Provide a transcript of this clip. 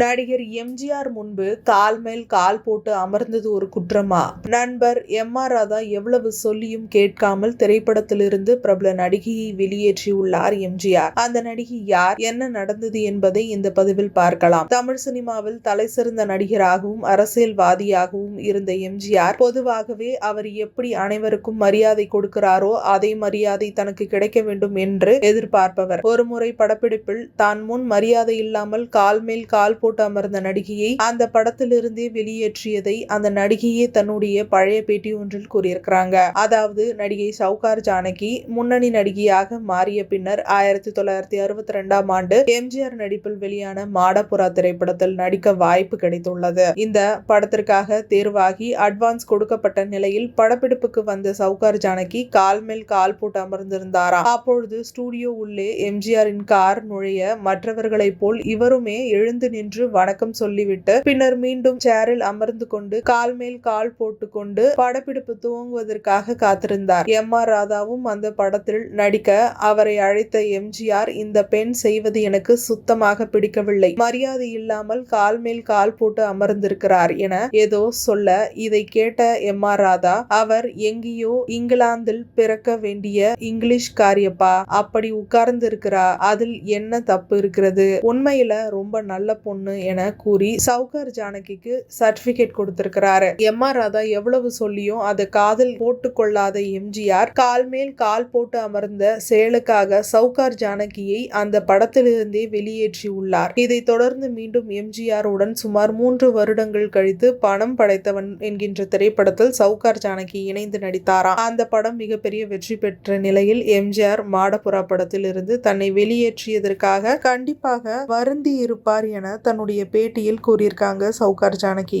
நடிகர் எம்ஜிஆர் முன்பு கால் மேல் கால் போட்டு அமர்ந்தது ஒரு குற்றமா? நண்பர் எம் ஆர் ராதா எவ்வளவு சொல்லியும் கேட்காமல் திரைப்படத்திலிருந்து பிரபல நடிகையை வெளியேற்றியுள்ளார் எம்ஜிஆர். அந்த நடிகை யார்? என்ன நடந்தது என்பதை இந்த பதிவில் பார்க்கலாம். தமிழ் சினிமாவில் தலைசிறந்த நடிகராகவும் அரசியல்வாதியாகவும் இருந்த எம்ஜிஆர் பொதுவாகவே அவர் எப்படி அனைவருக்கும் மரியாதை கொடுக்கிறாரோ அதே மரியாதை தனக்கு கிடைக்க வேண்டும் என்று எதிர்பார்ப்பவர். ஒருமுறை படப்பிடிப்பில் தான் முன் மரியாதை இல்லாமல் கால் மேல் கால் போட்டு அமர்ந்த நடிகையை அந்த படத்திலிருந்தே வெளியேற்றியதை அந்த நடிகையே தன்னுடைய பழைய பேட்டி ஒன்றில் கூறியிருக்கிறாங்க. அதாவது நடிகை சவுகார் ஜானகி முன்னணி நடிகையாக மாறிய பின்னர் ஆயிரத்தி தொள்ளாயிரத்தி அறுபத்தி ரெண்டாம் ஆண்டு எம்ஜிஆர் நடிப்பில் வெளியான மாடபுரா திரைப்படத்தில் நடிக்க வாய்ப்பு கிடைத்துள்ளது. இந்த படத்திற்காக தேர்வாகி அட்வான்ஸ் கொடுக்கப்பட்ட நிலையில் படப்பிடிப்புக்கு வந்த சவுகார் ஜானகி கால் மேல் கால் போட்டு அமர்ந்திருந்தாராம் அப்பொழுது ஸ்டூடியோ உள்ளே எம்ஜிஆரின் கார் நுழைய மற்றவர்களைப் போல் இவருமே எழுந்து நின்று வணக்கம் சொல்லிவிட்டு பின்னர் மீண்டும் சேரில் அமர்ந்து கொண்டு கால் மேல் கால் போட்டுக்கொண்டு படப்பிடிப்பு துவங்குவதற்காக காத்திருந்தார். எம். ஆர். ராதாவும் அந்த படத்தில் நடிக்க அவரை அழைத்த எம்ஜிஆர் இந்த பெண் செய்வது எனக்கு சுத்தமாக பிடிக்கவில்லை. மரியாதை இல்லாமல் கால் மேல் கால் போட்டு அமர்ந்திருக்கிறார் என ஏதோ சொல்ல இதை கேட்ட எம். ஆர். ராதா அவர் எங்கேயோ இங்கிலாந்தில் பிறக்க வேண்டிய இங்கிலீஷ் காரியப்பா அப்படி உட்கார்ந்து இருக்கிறா அதில் என்ன தப்பு இருக்கிறது? உண்மையில ரொம்ப நல்ல பொண்ணு என கூறி சவுகார் ஜானகிக்கு சர்டிபிகேட் கொடுத்திருக்கிறாரு. எம் ஆர் ராதா எவ்வளவு சொல்லியும் அதை காதில் போட்டுக்கொள்ளாத எம்ஜிஆர் கால் மேல் கால் போட்டு அமர்ந்த செயலுக்காக சவுகார் ஜானகியை அந்த படத்திலிருந்தே வெளியேற்றி உள்ளார். இதைத் தொடர்ந்து மீண்டும் எம்ஜிஆர் உடன் சுமார் மூன்று வருடங்கள் கழித்து பணம் படைத்தவன் என்கின்ற திரைப்படத்தில் சவுகார் ஜானகி இணைந்து நடித்தாராம். அந்த படம் மிகப்பெரிய வெற்றி பெற்ற நிலையில் எம்ஜிஆர் மாடபுரா படத்தில் இருந்து தன்னை வெளியேற்றியதற்காக கண்டிப்பாக வருந்தி இருப்பார் என தன்னுடைய பேட்டியில் கூறியிருக்காங்க சவுகார் ஜானகி.